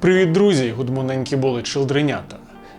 Привіт, друзі! Гудмоненькі були чилдренята.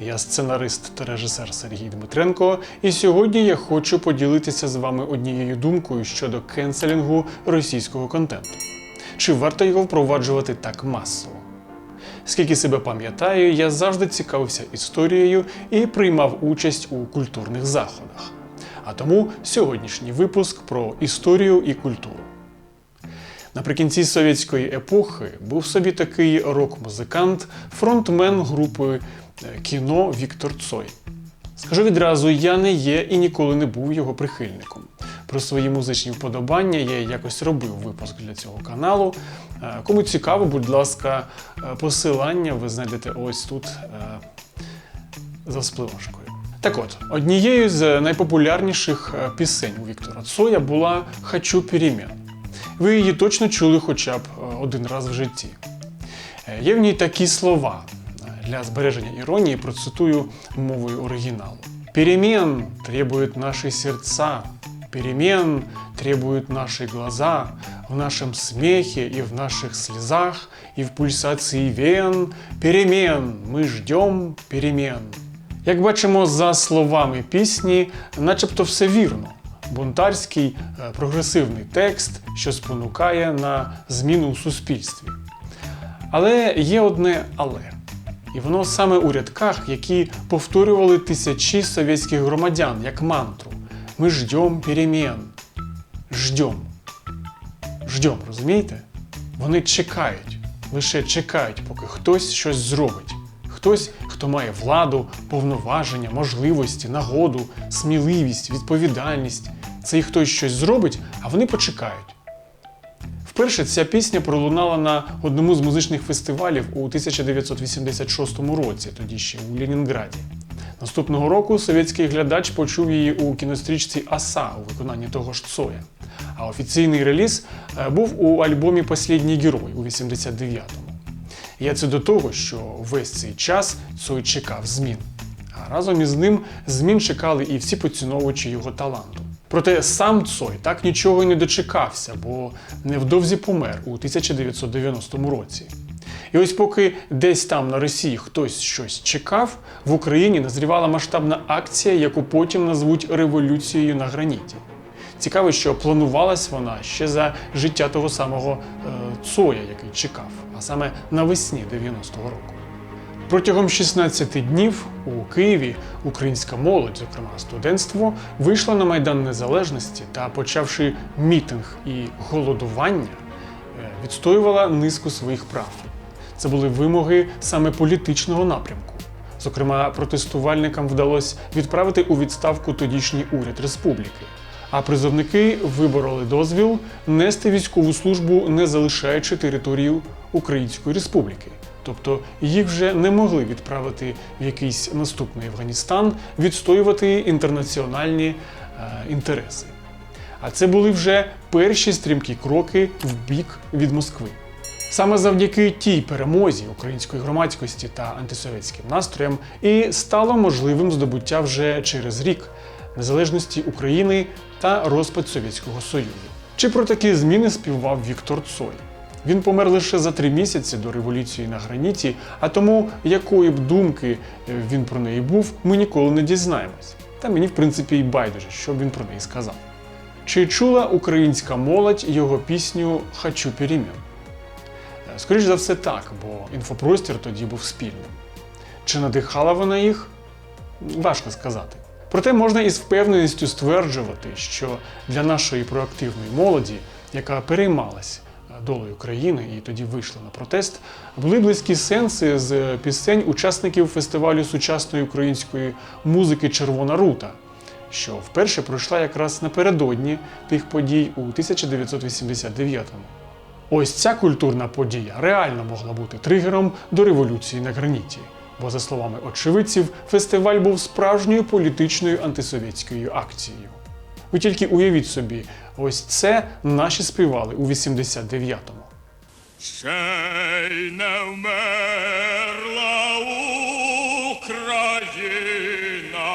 Я сценарист та режисер Сергій Дмитренко, і сьогодні я хочу поділитися з вами однією думкою щодо кенселінгу російського контенту. Чи варто його впроваджувати так масово? Скільки себе пам'ятаю, я завжди цікавився історією і приймав участь у культурних заходах. А тому сьогоднішній випуск про історію і культуру. Наприкінці совєтської епохи був собі такий рок-музикант, фронтмен групи е, кіно Віктор Цой. Скажу відразу, я не є і ніколи не був його прихильником. Про свої музичні вподобання я якось робив випуск для цього каналу. Е, Кому цікаво, будь ласка, е, посилання ви знайдете ось тут за спливашкою. Так от, однією з найпопулярніших пісень у Віктора Цоя була Хочу перемін. Ви її точно чули хоча б е, один раз в житті. Е, Є в ній такі слова. Е, Для збереження іронії процитую мовою оригіналу. Перемен требуют наши сердца, перемен требуют наши глаза, в нашем смехе и в наших слезах, и в пульсации вен. Перемен, мы ждем перемен. Як бачимо за словами пісні, начебто все вірно. Бунтарський е, прогресивний текст, що спонукає на зміну у суспільстві. Але є одне але. І воно саме у рядках, які повторювали тисячі совєтських громадян як мантру. Ми ждем перемен. Ждем. Ждем, розумієте? Вони чекають, лише чекають, поки хтось щось зробить. Хтось, хто має владу, повноваження, можливості, нагоду, сміливість, відповідальність. Цей хтось щось зробить, а вони почекають. Вперше ця пісня пролунала на одному з музичних фестивалів у 1986 році, тоді ще у Ленінграді. Наступного року совєтський глядач почув її у кінострічці Аса у виконанні того ж Цоя. А офіційний реліз е, був у альбомі Послідній герой у 89-му. Я це до того, що весь цей час Цой чекав змін. А разом із ним змін чекали і всі поціновувачі його таланту. Проте сам Цой так нічого не дочекався, бо невдовзі помер у 1990 році. І ось поки десь там на Росії хтось щось чекав, в Україні назрівала масштабна акція, яку потім назвуть революцією на граніті. Цікаво, що планувалась вона ще за життя того самого е, Цоя, який чекав, а саме навесні 90-го року. Протягом 16 днів у Києві українська молодь, зокрема студентство, вийшла на Майдан Незалежності та, почавши мітинг і голодування, е, відстоювала низку своїх прав. Це були вимоги саме політичного напрямку. Зокрема, протестувальникам вдалося відправити у відставку тодішній уряд республіки. А призовники вибороли дозвіл нести військову службу, не залишаючи територію Української Республіки. Тобто їх вже не могли відправити в якийсь наступний Афганістан відстоювати інтернаціональні е, інтереси. А це були вже перші стрімкі кроки в бік від Москви. Саме завдяки тій перемозі української громадськості та антисовєтським настроям і стало можливим здобуття вже через рік незалежності України та розпад Совєтського Союзу. Чи про такі зміни співав Віктор Цой? Він помер лише за три місяці до революції на граніті, а тому якої б думки е, він про неї був, ми ніколи не дізнаємось. Та мені, в принципі, і байдуже, що б він про неї сказав. Чи чула українська молодь його пісню Хочу перемін? Е, Скоріш за все так, бо інфопростір тоді був спільним. Чи надихала вона їх? Важко сказати. Проте можна із впевненістю стверджувати, що для нашої проактивної молоді, яка переймалась долею країни і тоді вийшла на протест, були близькі сенси з пісень учасників фестивалю сучасної української музики Червона рута, що вперше пройшла якраз напередодні тих подій у 1989-му. Ось ця культурна подія реально могла бути тригером до революції на граніті. Бо, за словами очевидців, фестиваль був справжньою політичною антисовєтською акцією. Ви тільки уявіть собі, ось це наші співали у 89-му. Ще й не вмерла Україна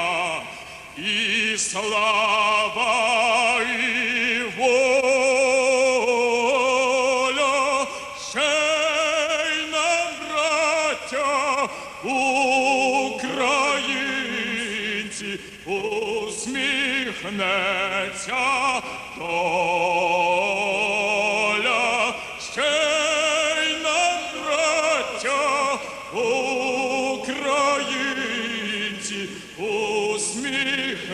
і слава і усміхнеться доля, ще й нам, браття, українці, усміхнеться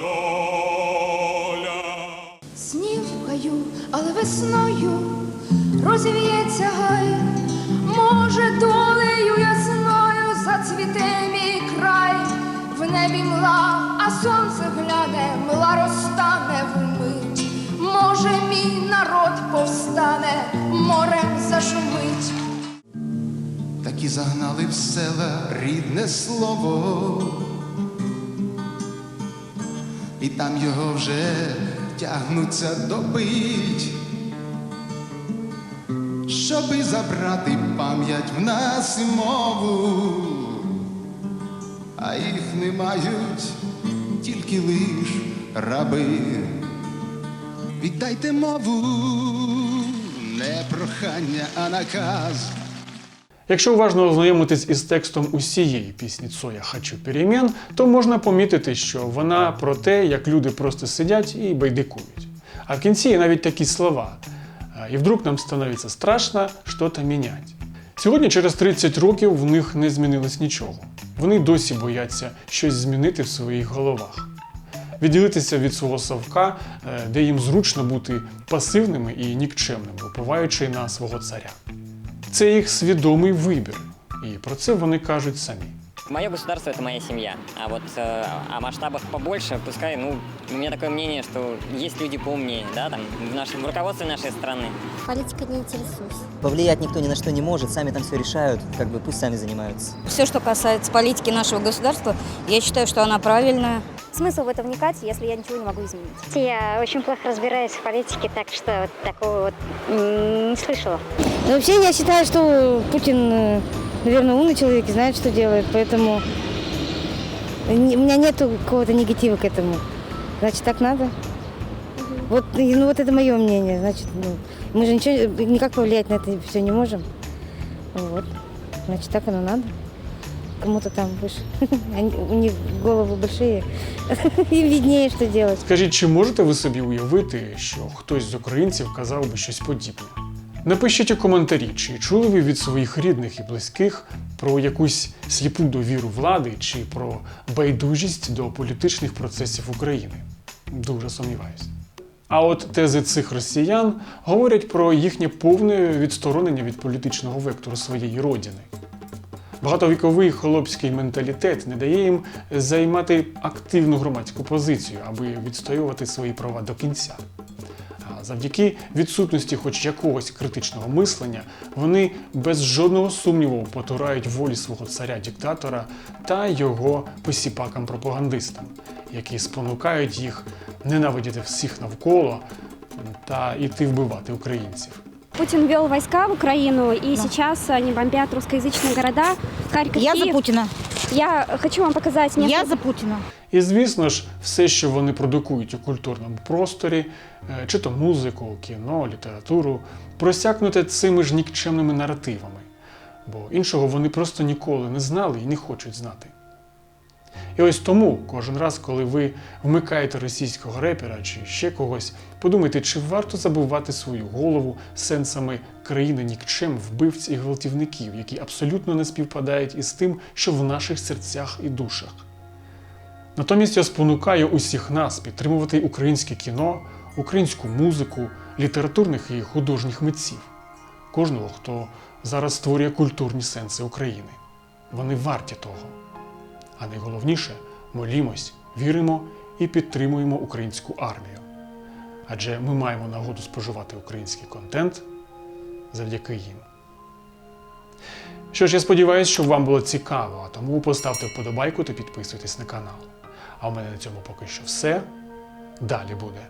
доля. Гаю, але весною розвіється гай, може, долею ясною зацвіте мій край, в небі мла, сонце гляне, мла розтане вмить. Може, мій народ повстане, морем зашумить. так і загнали в села рідне слово, і там його вже тягнуться добить, щоби забрати пам'ять в нас і мову, а їх не мають тільки лиш раби. Віддайте мову, не прохання, а наказ. Якщо уважно ознайомитись із текстом усієї пісні Цоя Хочу перемін, то можна помітити, що вона про те, як люди просто сидять і байдикують. А в кінці є навіть такі слова. І вдруг нам становиться страшно щось міняти. Сьогодні, через 30 років, в них не змінилось нічого. Вони досі бояться щось змінити в своїх головах. Відділитися від свого совка, е, де їм зручно бути пасивними і нікчемними, впливаючи на свого царя. Це їх свідомий вибір, і про це вони кажуть самі. Мое государство это моя семья. А вот э, о масштабах побольше, пускай, ну, у меня такое мнение, что есть люди поумнее, да, там, в нашем в руководстве нашей страны. Политикой не интересуюсь. Повлиять никто ни на что не может, сами там все решают, как бы пусть сами занимаются. Все, что касается политики нашего государства, я считаю, что она правильная. Смысл в это вникать, если я ничего не могу изменить? Я очень плохо разбираюсь в политике, так что вот такого вот не слышала. Но вообще я считаю, что Путин, наверное, умный человек и знает, что делает, поэтому не- у меня нет какого-то негатива к этому. Значит, так надо. Вот, и, ну, вот это мое мнение. Значит, ну, мы же ничего, никак повлиять на это все не можем. Вот. Значит, так оно надо. Кому-то там выше. Они, у них головы большие. Им виднее, что делать. Скажіть, чи можете ви собі уявити, що хтось з українців казав би щось подібне? Напишіть у коментарі, чи чули ви від своїх рідних і близьких про якусь сліпу довіру влади чи про байдужість до політичних процесів України. Дуже сумніваюся. А от тези цих росіян говорять про їхнє повне відсторонення від політичного вектору своєї родини. Багатовіковий холопський менталітет не дає їм займати активну громадську позицію, аби відстоювати свої права до кінця. Завдяки відсутності хоч якогось критичного мислення, вони без жодного сумніву потурають волі свого царя-диктатора та його посіпакам-пропагандистам, які спонукають їх ненавидіти всіх навколо та йти вбивати українців. Путин ввел войска в Украину, и сейчас они бомбят русскоязычные города. Харьков, Я за Киев. Путина. Я хочу вам показать несколько... Я за Путина. І звісно ж, все, що вони продукують у культурному просторі, е, чи то музику, кіно, літературу, просякнуте цими ж нікчемними наративами, бо іншого вони просто ніколи не знали і не хочуть знати. І ось тому кожен раз, коли ви вмикаєте російського репера чи ще когось, подумайте, чи варто забувати свою голову сенсами країни нікчем, вбивць і гвалтівників, які абсолютно не співпадають із тим, що в наших серцях і душах. Натомість я спонукаю усіх нас підтримувати українське кіно, українську музику, літературних і художніх митців, кожного, хто зараз створює культурні сенси України. Вони варті того. А найголовніше молімось, віримо і підтримуємо українську армію. Адже ми маємо нагоду споживати український контент завдяки їм. Що ж, я сподіваюся, що вам було цікаво, а тому поставте вподобайку та підписуйтесь на канал. А у мене на цьому поки що все. Далі буде.